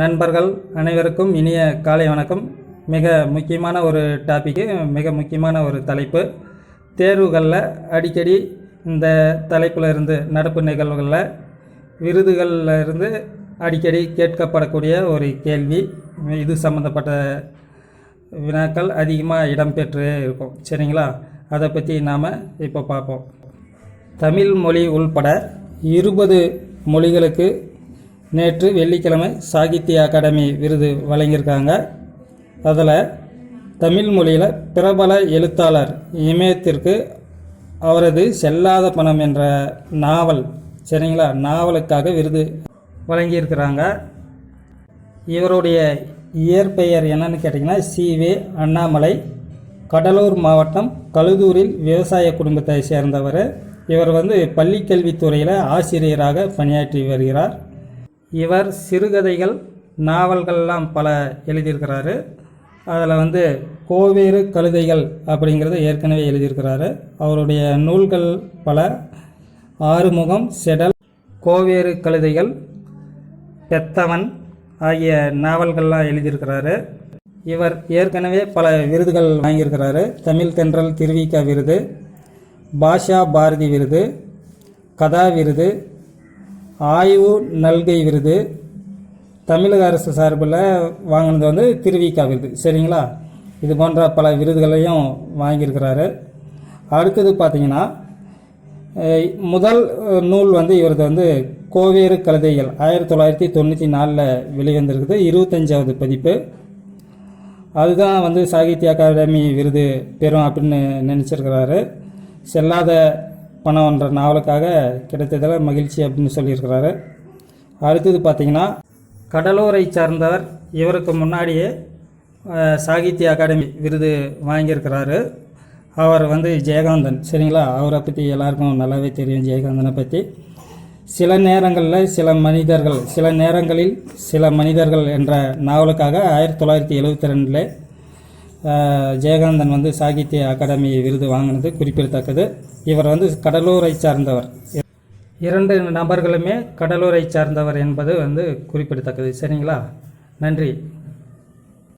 நண்பர்கள் அனைவருக்கும் இனிய காலை வணக்கம். மிக முக்கியமான ஒரு டாப்பிக்கு மிக முக்கியமான ஒரு தலைப்பு. தேர்வுகளில் அடிக்கடி இந்த தலைப்பில் இருந்து நடப்பு நிகழ்வுகளில் விருதுகளில் இருந்து அடிக்கடி கேட்கப்படக்கூடிய ஒரு கேள்வி. இது சம்மந்தப்பட்ட வினாக்கள் அதிகமாக இடம்பெற்று இருக்கும். சரிங்களா? அதை பற்றி நாம் இப்போ பார்ப்போம். தமிழ் மொழி உள்பட இருபது மொழிகளுக்கு நேற்று வெள்ளிக்கிழமை சாகித்ய அகாடமி விருது வழங்கியிருக்காங்க. அதில் தமிழ் மொழியில் பிரபல எழுத்தாளர் இமயத்திற்கு அவரது செல்லாத பணம் என்ற நாவல் சரிங்களா? நாவலுக்காக விருது வழங்கியிருக்கிறாங்க. இவருடைய இயற்பெயர் என்னன்னு கேட்டிங்கன்னா சிவே அண்ணாமலை கடலூர் மாவட்டம் கழுதூரில் விவசாய குடும்பத்தை சேர்ந்தவர். இவர் வந்து பள்ளிக்கல்வித்துறையில் ஆசிரியராக பணியாற்றி வருகிறார். இவர் சிறுகதைகள் நாவல்கள்லாம் பல எழுதியிருக்கிறாரு. அதில் வந்து கோவேறு கழுதைகள் அப்படிங்கிறத ஏற்கனவே எழுதியிருக்கிறாரு. அவருடைய நூல்கள் பல. ஆறுமுகம் செடல் கோவேறு கழுதைகள் பெத்தவன் ஆகிய நாவல்கள்லாம் எழுதியிருக்கிறாரு. இவர் ஏற்கனவே பல விருதுகள் வாங்கியிருக்கிறாரு. தமிழ் தென்றல் திருவிக விருது பாஷா பாரதி விருது கதா விருது ஆய்வு நல்கை விருது. தமிழக அரசு சார்பில் வாங்கினது வந்து திருவிக்கா விருது. சரிங்களா? இது போன்ற பல விருதுகளையும் வாங்கியிருக்கிறாரு. அடுத்தது பார்த்தீங்கன்னா முதல் நூல் வந்து இவரது வந்து கோவேறு கழுதைகள் ஆயிரத்தி தொள்ளாயிரத்தி தொண்ணூற்றி நாலில் வெளிவந்திருக்குது. இருபத்தஞ்சாவது பதிப்பு. அதுதான் வந்து சாகித்ய அகாடமி விருது பெறும் அப்படின்னு நினச்சிருக்கிறாரு. செல்லாத பணம்ன்ற நாவலுக்காக கிடைத்ததில் மகிழ்ச்சி அப்படின்னு சொல்லியிருக்கிறாரு. அடுத்தது பார்த்திங்கன்னா கடலூரை சார்ந்தவர் இவருக்கு முன்னாடியே சாகித்ய அகாடமி விருது வாங்கியிருக்கிறாரு. அவர் வந்து ஜெயகாந்தன் சரிங்களா? அவரை பற்றி எல்லாருக்கும் நல்லாவே தெரியும் ஜெயகாந்தனை பற்றி சில நேரங்களில் சில மனிதர்கள் சில நேரங்களில் சில மனிதர்கள் என்ற நாவலுக்காக ஆயிரத்தி தொள்ளாயிரத்தி எழுபத்தி ரெண்டில் ஜெயகாந்தன் வந்து சாகித்ய அகாடமி விருது வாங்கினது குறிப்பிடத்தக்கது. இவர் வந்து கடலூரை சார்ந்தவர். இரண்டு நபர்களுமே கடலூரை சார்ந்தவர் என்பது வந்து குறிப்பிடத்தக்கது. சரிங்களா? நன்றி.